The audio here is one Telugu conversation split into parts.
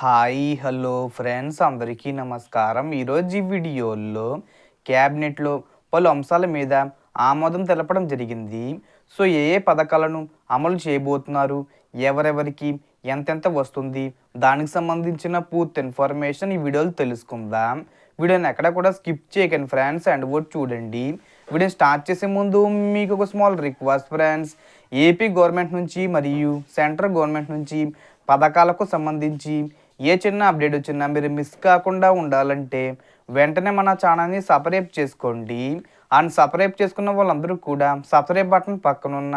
హాయ్ హలో ఫ్రెండ్స్ అందరికీ నమస్కారం. ఈరోజు ఈ వీడియోలో క్యాబినెట్లో పలు అంశాల మీద ఆమోదం తెలపడం జరిగింది. సో ఏ ఏ పథకాలను అమలు చేయబోతున్నారు? ఎవరెవరికి ఎంతెంత వస్తుంది? దానికి సంబంధించిన పూర్తి ఇన్ఫర్మేషన్ ఈ వీడియోలో తెలుసుకుందాం. వీడియోని ఎక్కడ కూడా స్కిప్ చేయకండి ఫ్రెండ్స్ అండ్ కూడా చూడండి. వీడియో స్టార్ట్ చేసే ముందు మీకు ఒక small request friends. AP government నుంచి మరియు సెంట్రల్ గవర్నమెంట్ నుంచి పథకాలకు సంబంధించి ఏ చిన్న అప్డేట్ వచ్చినా మీరు మిస్ కాకుండా ఉండాలంటే వెంటనే మన ఛానల్ని సబ్స్క్రైబ్ చేసుకోండి. అండ్ సబ్స్క్రైబ్ చేసుకున్న వాళ్ళందరూ కూడా సబ్స్క్రైబ్ బటన్ పక్కన ఉన్న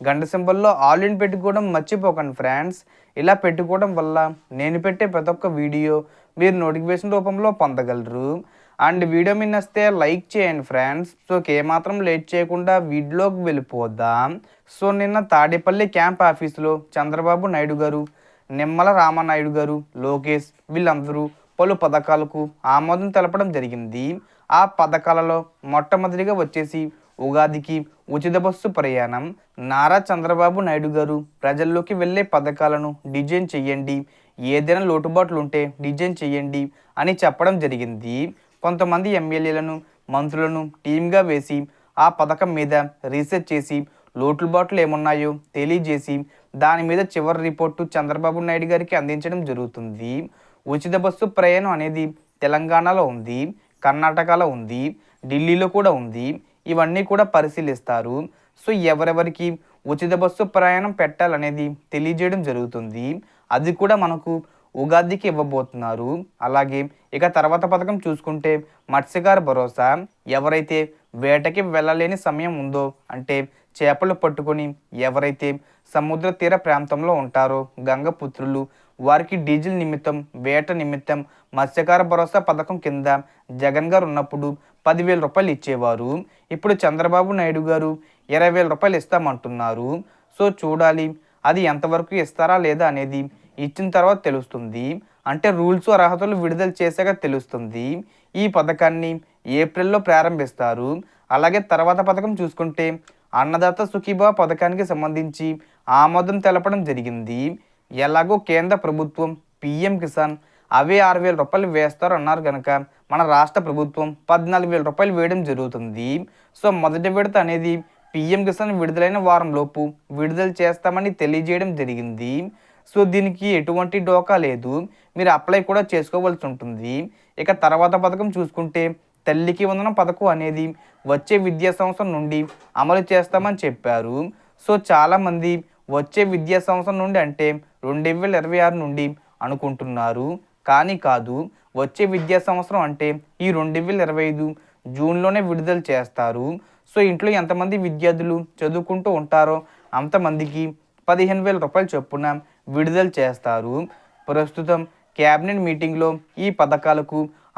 గంట సింబల్లో ఆల్ ఇన్ పెట్టుకోవడం మర్చిపోకండి ఫ్రెండ్స్ ఇలా పెట్టుకోవడం వల్ల నేను పెట్టే ప్రతి ఒక్క వీడియో మీరు నోటిఫికేషన్ రూపంలో పొందగలరు. అండ్ వీడియో మీద వస్తే లైక్ చేయండి ఫ్రెండ్స్ సో ఏమాత్రం లేట్ చేయకుండా వీడియోకి వెళ్ళిపోదాం. సో నిన్న తాడేపల్లి క్యాంప్ ఆఫీసులో చంద్రబాబు నాయుడు గారు నిమ్మల రామనాయుడు గారు లోకేష్ వీళ్ళందరూ పలు పథకాలకు ఆమోదం తెలపడం జరిగింది. ఆ పథకాలలో మొట్టమొదటిగా వచ్చేసి ఉగాదికి ఉచిత బస్సు ప్రయాణం. నారా చంద్రబాబు నాయుడు గారు ప్రజల్లోకి వెళ్ళే పథకాలను డిజైన్ చేయండి. ఏదైనా లోటుబాట్లు ఉంటే డిజైన్ చేయండి అని చెప్పడం జరిగింది. కొంతమంది ఎమ్మెల్యేలను మంత్రులను టీమ్గా వేసి ఆ పథకం మీద రీసెర్చ్ చేసి లోట్లు బాట్లు ఏమున్నాయో తెలియజేసి దాని మీద చివరి రిపోర్టు చంద్రబాబు నాయుడు గారికి అందించడం జరుగుతుంది. ఉచిత బస్సు ప్రయాణం అనేది తెలంగాణలో ఉంది కర్ణాటకలో ఉంది ఢిల్లీలో కూడా ఉంది. ఇవన్నీ కూడా పరిశీలిస్తారు. సో ఎవరెవరికి ఉచిత బస్సు ప్రయాణం పెట్టాలనేది తెలియజేయడం జరుగుతుంది. అది కూడా మనకు ఉగాదికి ఇవ్వబోతున్నారు. అలాగే ఇక తర్వాత పథకం చూసుకుంటే మత్స్యకార భరోసా ఎవరైతే వేటకి వెళ్ళలేని సమయం ఉందో అంటే చేపలు పట్టుకొని ఎవరైతే సముద్ర తీర ప్రాంతంలో ఉంటారో గంగపుత్రులు వారికి డీజిల్ నిమిత్తం వేట నిమిత్తం మత్స్యకార భరోసా పథకం కింద జగన్ గారు ఉన్నప్పుడు పదివేల రూపాయలు ఇచ్చేవారు. ఇప్పుడు చంద్రబాబు నాయుడు గారు ఇరవై వేల రూపాయలు ఇస్తామంటున్నారు. సో చూడాలి అది ఎంతవరకు ఇస్తారా లేదా అనేది ఇచ్చిన తర్వాత తెలుస్తుంది. అంటే రూల్స్ అర్హతలు విడుదల చేశాక తెలుస్తుంది. ఈ పథకాన్ని ఏప్రిల్లో ప్రారంభిస్తారు. అలాగే తర్వాత పథకం చూసుకుంటే అన్నదాత సుఖీభా పథకానికి సంబంధించి ఆమోదం తెలపడం జరిగింది. ఎలాగో కేంద్ర ప్రభుత్వం పిఎం కిసాన్ అవే ఆరు వేల రూపాయలు వేస్తారు అన్నారు కనుక మన రాష్ట్ర ప్రభుత్వం పద్నాలుగు వేల రూపాయలు వేయడం జరుగుతుంది. సో మొదటి విడత అనేది పిఎం కిసాన్ విడుదలైన వారంలోపు విడుదల చేస్తామని తెలియజేయడం జరిగింది. సో దీనికి ఎటువంటి డోకా లేదు. మీరు అప్లై కూడా చేసుకోవాల్సి ఉంటుంది. ఇక తర్వాత పథకం చూసుకుంటే తల్లికి వందనం పథకం అనేది వచ్చే విద్యా సంవత్సరం నుండి అమలు చేస్తామని చెప్పారు. సో చాలామంది వచ్చే విద్యా సంవత్సరం నుండి అంటే రెండు వేల ఇరవై ఆరు నుండి అనుకుంటున్నారు. కానీ కాదు వచ్చే విద్యా సంవత్సరం అంటే ఈ రెండు వేల ఇరవై ఐదు జూన్లోనే విడుదల చేస్తారు. సో ఇంట్లో ఎంతమంది విద్యార్థులు చదువుకుంటూ ఉంటారో అంతమందికి పదిహేను వేల రూపాయలు చొప్పున విడుదల చేస్తారు. ప్రస్తుతం క్యాబినెట్ మీటింగ్లో ఈ పథకాలకు